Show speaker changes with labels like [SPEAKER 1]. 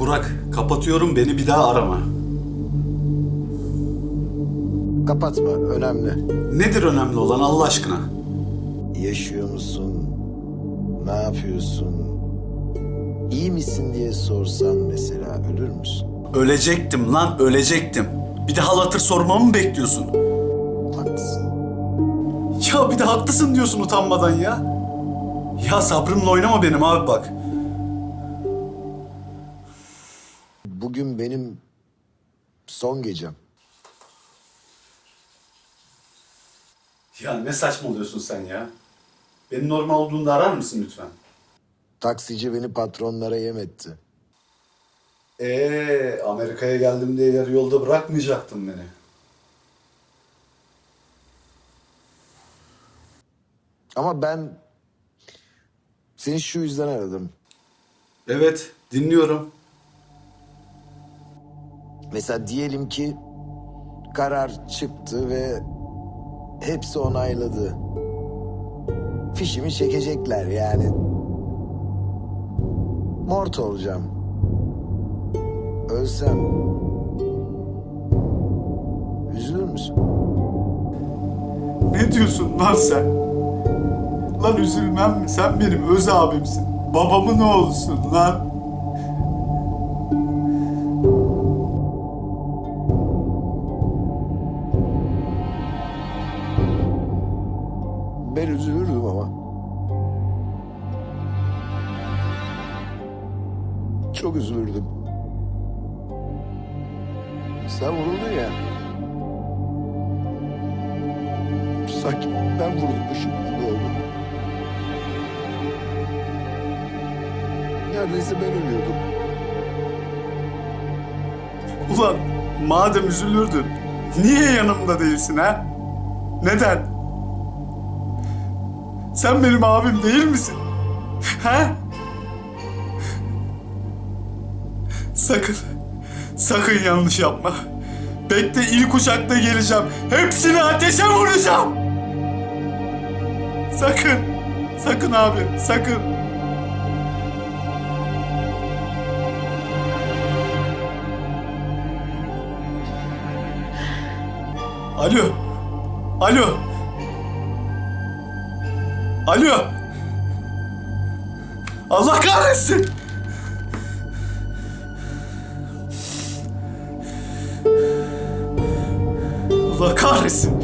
[SPEAKER 1] Burak, kapatıyorum beni bir daha arama.
[SPEAKER 2] Kapatma, önemli.
[SPEAKER 1] Nedir önemli olan Allah aşkına?
[SPEAKER 2] Yaşıyor musun? Ne yapıyorsun? İyi misin diye sorsan mesela ölür müsün?
[SPEAKER 1] Ölecektim lan, ölecektim. Bir de hal hatır sormamı mı bekliyorsun?
[SPEAKER 2] Haklısın.
[SPEAKER 1] Ya bir de haklısın diyorsun utanmadan ya. Ya sabrımla oynama benim abi bak.
[SPEAKER 2] Bugün benim son gecem.
[SPEAKER 1] Ya ne saçmalıyorsun sen ya? Beni normal olduğunda arar mısın lütfen?
[SPEAKER 2] Taksici beni patronlara yem etti.
[SPEAKER 1] Ee, Amerika'ya geldim diye yarı yolda bırakmayacaktın beni.
[SPEAKER 2] Ama ben seni şu yüzden aradım.
[SPEAKER 1] Evet, dinliyorum.
[SPEAKER 2] Mesela diyelim ki karar çıktı ve hepsi onayladı. Fişimi çekecekler yani. Mort olacağım. Ölsem. Üzülür müsün?
[SPEAKER 1] Ne diyorsun lan sen? Lan üzülmem mi? Sen benim öz abimsin. Babamın oğlusun lan.
[SPEAKER 2] Çok üzülürdüm. Sen vuruldun ya. Sanki ben vurulmuşum gibi oldu. Neredeyse ben ölüyordum.
[SPEAKER 1] Ulan madem üzülürdün, niye yanımda değilsin ha? Neden? Sen benim abim değil misin? Ha? Sakın, sakın yanlış yapma. Bekle ilk uçakta geleceğim. Hepsini ateşe vuracağım. Sakın, sakın abi, sakın. Alo. Alo. Alo. Allah kahretsin. Allah kahretsin.